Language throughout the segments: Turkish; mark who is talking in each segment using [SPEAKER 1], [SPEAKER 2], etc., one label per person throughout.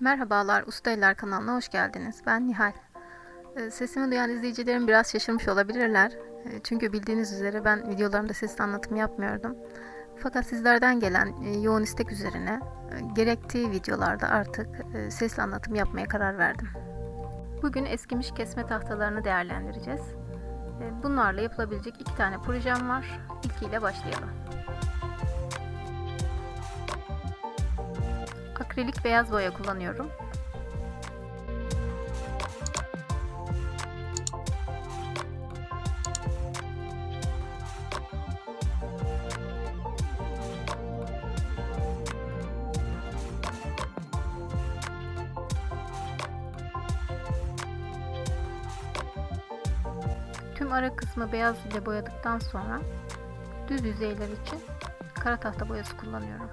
[SPEAKER 1] Merhabalar, Usta Eller kanalına hoş geldiniz. Ben Nihal. Ee, Sesimi duyan izleyicilerim biraz şaşırmış olabilirler. Ee, Çünkü bildiğiniz üzere ben videolarımda sesli anlatım yapmıyordum. Fakat sizlerden gelen e, yoğun istek üzerine e, gerektiği videolarda artık e, sesli anlatım yapmaya karar verdim. Bugün eskimiş kesme tahtalarını değerlendireceğiz. Bunlarla yapılabilecek iki tane projem var. İlkiyle başlayalım. Akrilik beyaz boya kullanıyorum. Tüm ara kısmı beyaz ile boyadıktan sonra düz yüzeyler için kara tahta boyası kullanıyorum.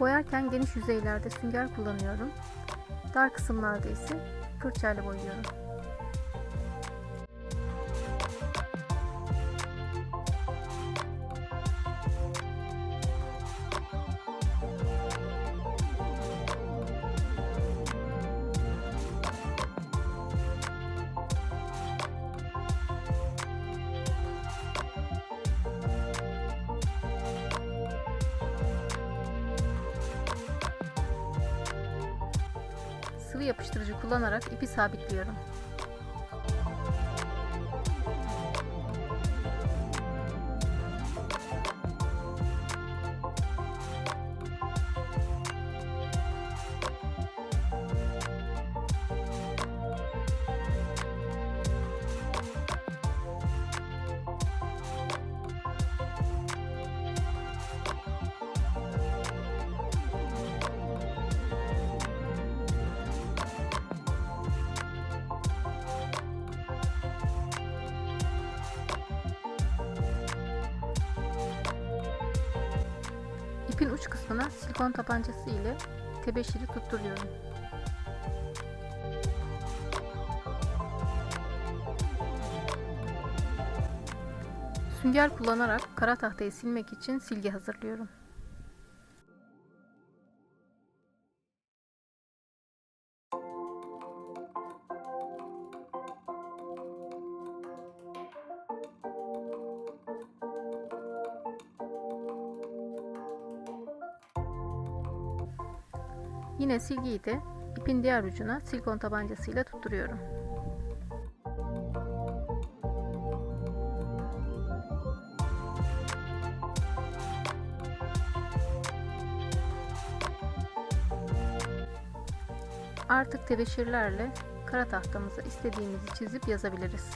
[SPEAKER 1] Boyarken geniş yüzeylerde sünger kullanıyorum. Dar kısımlarda ise fırçayla boyuyorum. Sıvı yapıştırıcı kullanarak ipi sabitliyorum. İpin uç kısmına silikon tabancası ile tebeşiri tutturuyorum. Sünger kullanarak kara tahtayı silmek için silgi hazırlıyorum. Yine silgiyi de ipin diğer ucuna silikon tabancasıyla tutturuyorum. Artık tebeşirlerle kara tahtamıza istediğimizi çizip yazabiliriz.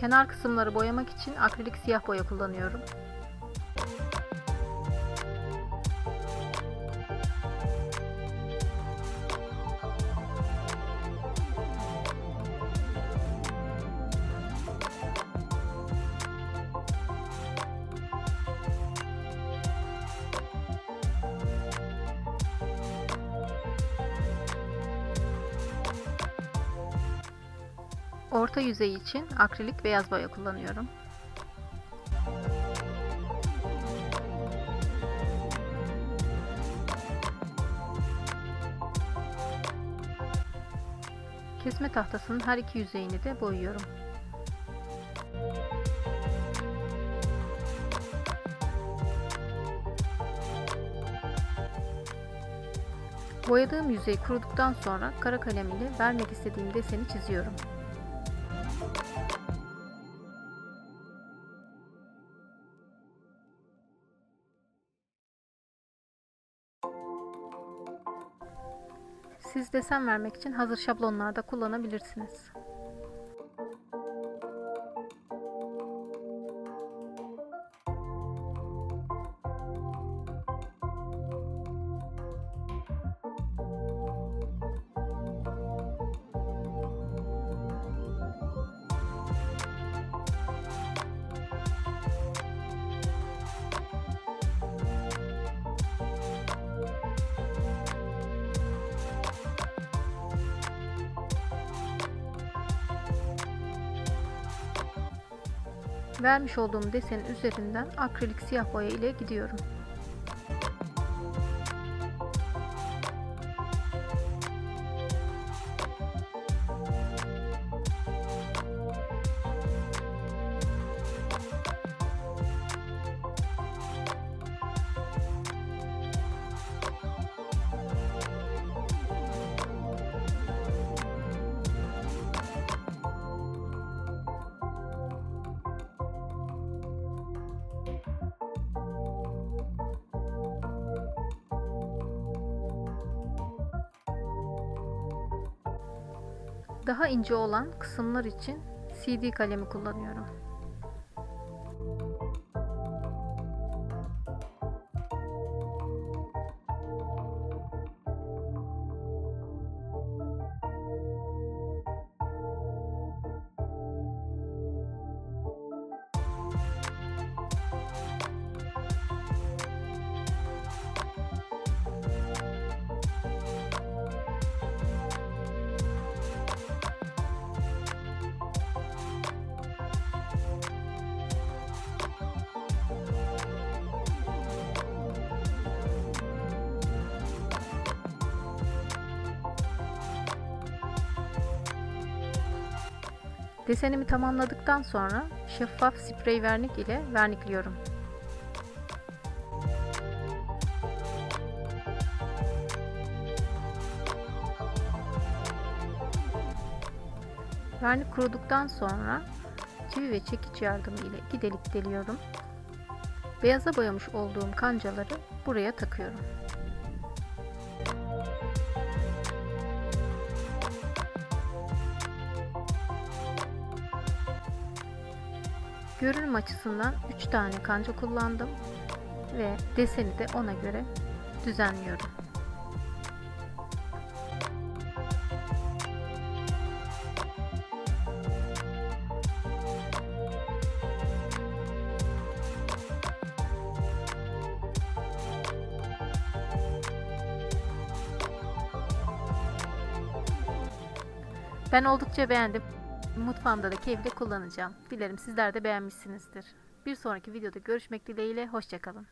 [SPEAKER 1] Kenar kısımları boyamak için akrilik siyah boya kullanıyorum. Orta yüzey için akrilik beyaz boya kullanıyorum. Kesme tahtasının her iki yüzeyini de boyuyorum. Boyadığım yüzey kuruduktan sonra kara kalem ile vermek istediğim deseni çiziyorum. Siz desen vermek için hazır şablonlarda kullanabilirsiniz. Vermiş olduğum desenin üzerinden akrilik siyah boya ile gidiyorum. Daha ince olan kısımlar için CD kalemi kullanıyorum. Desenimi tamamladıktan sonra şeffaf sprey vernik ile vernikliyorum. Vernik kuruduktan sonra çivi ve çekiç yardımı ile iki delik deliyorum. Beyaza boyamış olduğum kancaları buraya takıyorum. Görünüm açısından 3 tane kanca kullandım ve deseni de ona göre düzenliyorum. Ben oldukça beğendim. Mutfağımda da keyifle kullanacağım. Dilerim sizler de beğenmişsinizdir. Bir sonraki videoda görüşmek dileğiyle. Hoşçakalın.